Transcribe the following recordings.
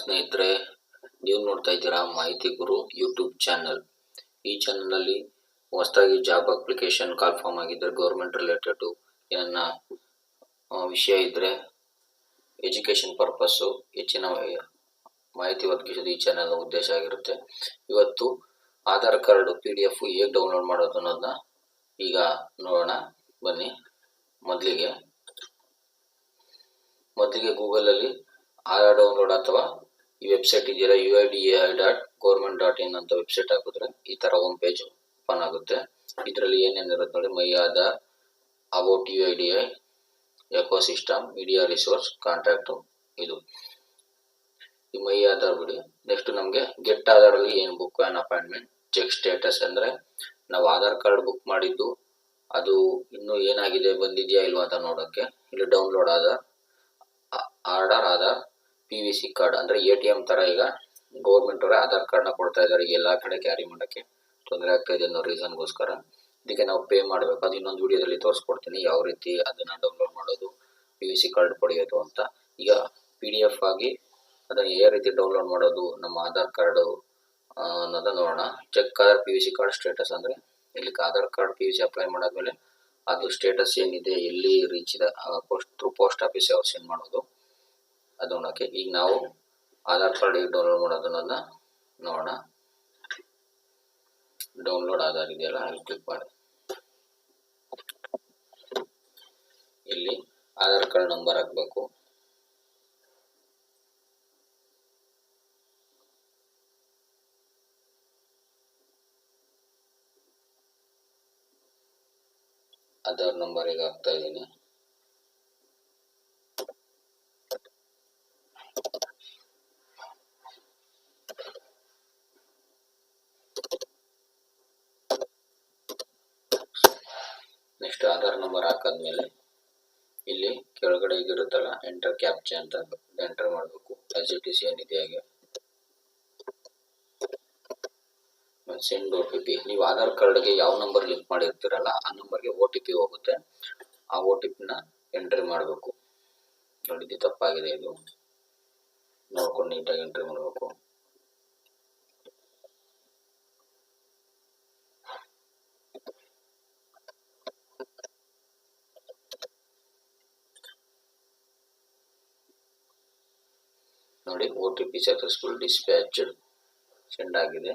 ಸ್ನೇಹಿತರೆ, ನೀವು ನೋಡ್ತಾ ಇದ್ದೀರಾ ಮಾಹಿತಿ ಗುರು ಯೂಟ್ಯೂಬ್ ಚಾನಲ್ ಈ ಚಾನಲಲ್ಲಿ ಹೊಸದಾಗಿ ಜಾಬ್ ಅಪ್ಲಿಕೇಶನ್ ಕಾಲ್ ಫಾರ್ಮ್ ಆಗಿದ್ದರೆ ಗೌರ್ಮೆಂಟ್ ರಿಲೇಟೆಡು ಏನನ್ನ ವಿಷಯ ಇದ್ದರೆ ಎಜುಕೇಷನ್ ಪರ್ಪಸ್ಸು ಹೆಚ್ಚಿನ ಮಾಹಿತಿ ಒದಗಿಸೋದು ಈ ಚಾನಲ್ನ ಉದ್ದೇಶ ಆಗಿರುತ್ತೆ. ಇವತ್ತು Aadhaar card P D F ಹೇಗೆ ಡೌನ್ಲೋಡ್ ಮಾಡೋದು ಅನ್ನೋದನ್ನ ಈಗ ನೋಡೋಣ. ಬನ್ನಿ ಮೊದಲಿಗೆ. ಮೊದಲಿಗೆ ಗೂಗಲಲ್ಲಿ ಆಧಾರ್ ಡೌನ್ಲೋಡ್ ಅಥವಾ ಈ ವೆಬ್ಸೈಟ್ ಇದೆಯಲ್ಲ U I D A I dot government dot in ಅಂತ ವೆಬ್ಸೈಟ್ ಹಾಕಿದ್ರೆ ಈ ತರ ಹೋಮ್ ಪೇಜ್ ಓಪನ್ ಆಗುತ್ತೆ. ಇದರಲ್ಲಿ ಏನೇನಿರುತ್ತೆ ನೋಡಿ my Aadhaar about U I D I ecosystem media resource contact ಇದು. ಈ ಮೈ ಆಧಾರ್ ಬಿಡಿ. ನೆಕ್ಸ್ಟ್ ನಮಗೆ ಗೆಟ್ ಆಧಾರಲ್ಲಿ ಏನು book an appointment check status ಅಂದರೆ ನಾವು ಆಧಾರ್ ಕಾರ್ಡ್ ಬುಕ್ ಮಾಡಿದ್ದು, ಅದು ಇನ್ನೂ ಏನಾಗಿದೆ, ಬಂದಿದೆಯಾ ಇಲ್ವಾ ಅಂತ ನೋಡೋಕ್ಕೆ. ಇಲ್ಲಿ download Aadhaar order Aadhaar P V C card ಅಂದ್ರೆ ಎ ಟಿ ಎಂ ತರ ಈಗ ಗೌರ್ಮೆಂಟ್ ಅವರೇ ಆಧಾರ್ ಕಾರ್ಡ್ನ ಕೊಡ್ತಾ ಇದ್ದಾರೆ ಎಲ್ಲಾ ಕಡೆ ಕ್ಯಾರಿ ಮಾಡಕ್ಕೆ. ತೊಂದರೆ ಆಗ್ತಾ ಇದೆ ಅನ್ನೋ ರೀಸನ್ಗೋಸ್ಕರ ಇದಕ್ಕೆ ನಾವು ಪೇ ಮಾಡಬೇಕು. ಅದು ಇನ್ನೊಂದು ವಿಡಿಯೋದಲ್ಲಿ ತೋರಿಸ್ಕೊಡ್ತೀನಿ ಯಾವ ರೀತಿ ಅದನ್ನ ಡೌನ್ಲೋಡ್ ಮಾಡೋದು ಪಿ ವಿ ಸಿ ಕಾರ್ಡ್ ಪಡೆಯೋದು ಅಂತ. ಈಗ ಪಿ ಡಿ ಎಫ್ ಆಗಿ ಅದನ್ನ ಯಾವ ರೀತಿ ಡೌನ್ಲೋಡ್ ಮಾಡೋದು, ನಮ್ಮ ಆಧಾರ್ ಕಾರ್ಡ್ ಅನ್ನೋದನ್ನ ನೋಡೋಣ. Check Aadhaar P V C card status ಅಂದ್ರೆ ಇಲ್ಲಿ Aadhaar card P V C apply ಮಾಡಾದ್ಮೇಲೆ ಅದು ಸ್ಟೇಟಸ್ ಏನಿದೆ, ಎಲ್ಲಿ ರೀಚ್ ಇದೆ ಪೋಸ್ಟ್ ಥ್ರೂ ಪೋಸ್ಟ್ ಆಫೀಸ್ ಯಾವ ಸೆಂಡ್ ಮಾಡೋದು. ಅದು ನೋಡೋಕ್ಕೆ ಈಗ ನಾವು ಆಧಾರ್ ಕಾರ್ಡ್ ಈಗ ಡೌನ್ಲೋಡ್ ಮಾಡೋದನ್ನ ನೋಡೋಣ. ಡೌನ್ಲೋಡ್ ಆಧಾರ್ ಇದೆಯಲ್ಲ, ಅಲ್ಲಿ ಕ್ಲಿಕ್ ಮಾಡಿ. ಇಲ್ಲಿ ಆಧಾರ್ ಕಾರ್ಡ್ ನಂಬರ್ ಹಾಕ್ಬೇಕು. ಆಧಾರ್ ನಂಬರ್ ಈಗ ಹಾಕ್ತಾ ಇದ್ದೀನಿ. ನೆಕ್ಸ್ಟ್ ಆಧಾರ್ ನಂಬರ್ ಹಾಕಾದ್ಮೇಲೆ ಇಲ್ಲಿ ಕೆಳಗಡೆ ಇರುತ್ತಲ್ಲ ಎಂಟರ್ ಕ್ಯಾಪ್ಚೆ ಅಂತ ಎಂಟರ್ ಮಾಡಬೇಕು. ಎಸ್ ಇ ಟಿ ಸಿ ಏನಿದೆ ಹಾಗೆ. ಸೆಂಡ್ ಒ ಟಿ ಪಿ ನೀವು ಆಧಾರ್ ಕಾರ್ಡ್ಗೆ ಯಾವ ನಂಬರ್ ಲಿಂಕ್ ಮಾಡಿರ್ತೀರಲ್ಲ, ಆ ನಂಬರ್ಗೆ ಒ ಟಿ ಪಿ ಹೋಗುತ್ತೆ. ಆ ಒ ಟಿ ಪಿನ ಎಂಟ್ರಿ ಮಾಡಬೇಕು. ನೋಡಿದ್ದು ತಪ್ಪಾಗಿದೆ ಇದು. ನೋಡ್ಕೊಂಡು ನೀಟಾಗಿ ಎಂಟ್ರಿ ಮಾಡಬೇಕು. ನೋಡಿ O T P successful send ಆಗಿದೆ.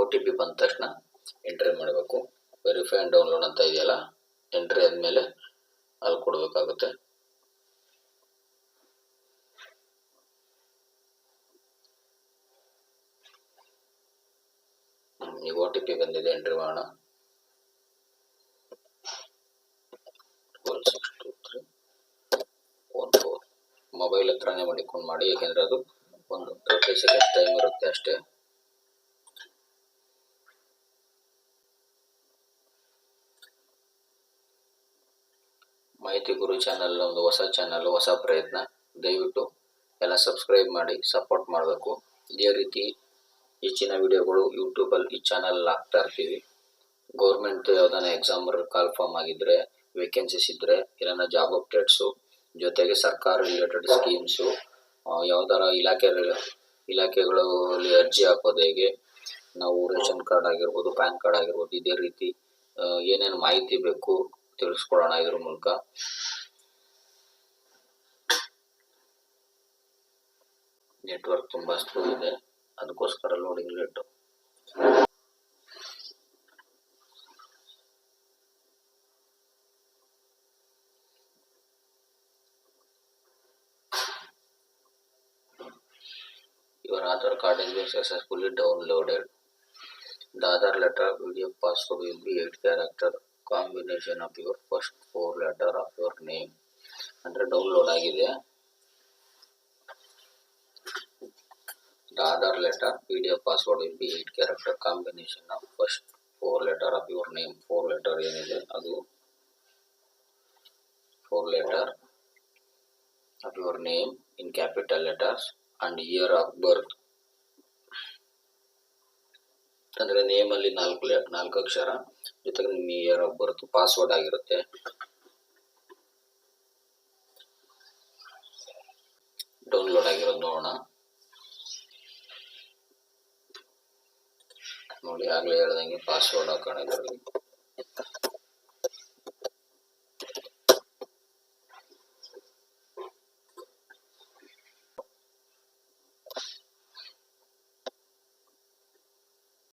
ಒ ಟಿ ಪಿ ಬಂದ ತಕ್ಷಣ ಎಂಟ್ರಿ ಮಾಡಬೇಕು. ವೆರಿಫೈ ಆ್ಯಂಡ್ ಡೌನ್ಲೋಡ್ ಅಂತ ಇದೆಯಲ್ಲ ಎಂಟ್ರಿ ಆದಮೇಲೆ ಅಲ್ಲಿ ಕೊಡಬೇಕಾಗುತ್ತೆ. ಈಗ ಒ ಟಿ ಪಿ ಬಂದಿದೆ ಎಂಟ್ರಿ ಮಾಡೋಣ. ಮೊಬೈಲ್ ಹತ್ರನೇ ಮಾಡಿಕೊಂಡು ಮಾಡಿ ಏಕೆಂದರೆ ಅದು ಒಂದು ತರ್ಟಿ ಸೆಕೆಂಡ್ಸ್ ಟೈಮ್ ಇರುತ್ತೆ ಅಷ್ಟೇ. ಮಾಹಿತಿ ಗುರು ಚಾನಲ್ ಒಂದು ಹೊಸ ಚಾನಲ್ ಹೊಸ ಪ್ರಯತ್ನ, ದಯವಿಟ್ಟು ಎಲ್ಲ ಸಬ್ಸ್ಕ್ರೈಬ್ ಮಾಡಿ ಸಪೋರ್ಟ್ ಮಾಡಬೇಕು. ಇದೇ ರೀತಿ ಹೆಚ್ಚಿನ ವಿಡಿಯೋಗಳು ಯೂಟ್ಯೂಬಲ್ಲಿ ಈ ಚಾನಲ್ ಹಾಕ್ತಾ ಇರ್ತೀವಿ. ಗೌರ್ಮೆಂಟ್ ಯಾವ್ದಾನ ಎಕ್ಸಾಮ್ ಕಾಲ್ ಫಾರ್ಮ್ ಆಗಿದ್ರೆ ವೇಕೆನ್ಸೀಸ್ ಇದ್ರೆ ಏನಾರ ಜಾಬ್ ಅಪ್ಡೇಟ್ಸು ಜೊತೆಗೆ ಸರ್ಕಾರ ರಿಲೇಟೆಡ್ ಸ್ಕೀಮ್ಸು ಯಾವ್ದಾರ ಇಲಾಖೆ ಅಲ್ಲಿ ಅರ್ಜಿ ಹಾಕೋದು ಹೇಗೆ, ನಾವು ರೇಷನ್ ಕಾರ್ಡ್ ಆಗಿರ್ಬೋದು, ಪ್ಯಾನ್ ಕಾರ್ಡ್ ಆಗಿರ್ಬೋದು, ಇದೇ ರೀತಿ ಏನೇನು ಮಾಹಿತಿ ಬೇಕು ತಿಳಿಸ್ಕೊಡೋಣ ಇದ್ರ ಮೂಲಕ. ನೆಟ್ವರ್ಕ್ ತುಂಬ ಸ್ಲೋ ಇದೆ. ಅದಕ್ಕೋಸ್ಕರ loading late Your Aadhaar card has been successfully downloaded. The Aadhaar letter video password will be 8 character combination of your first four letter of your name. ಅಂದರೆ ಡೌನ್ಲೋಡ್ ಆಗಿದೆ The Aadhaar letter PDF password will be 8 character combination of first four letter of your name. Four letter ಏನಿದೆ ಅದು four letter of your name in capital letters And year of birth. ಅಂದ್ರೆ ನೇಮಲ್ಲಿ ನಾಲ್ಕು ನಾಲ್ಕು ಅಕ್ಷರ. ಜೊತೆಗೆ ನಿಮ್ಮ ಇಯರ್ ಆಫ್ ಬರ್ತ್ ಪಾಸ್ವರ್ಡ್ ಆಗಿರುತ್ತೆ. ಡೌನ್ಲೋಡ್ ಆಗಿರೋದು ನೋಡೋಣ. ನೋಡಿ, ಆಗ್ಲೇ ಹೇಳ್ದಂಗೆ ಪಾಸ್ವರ್ಡ್ ಹಾಕೋಣ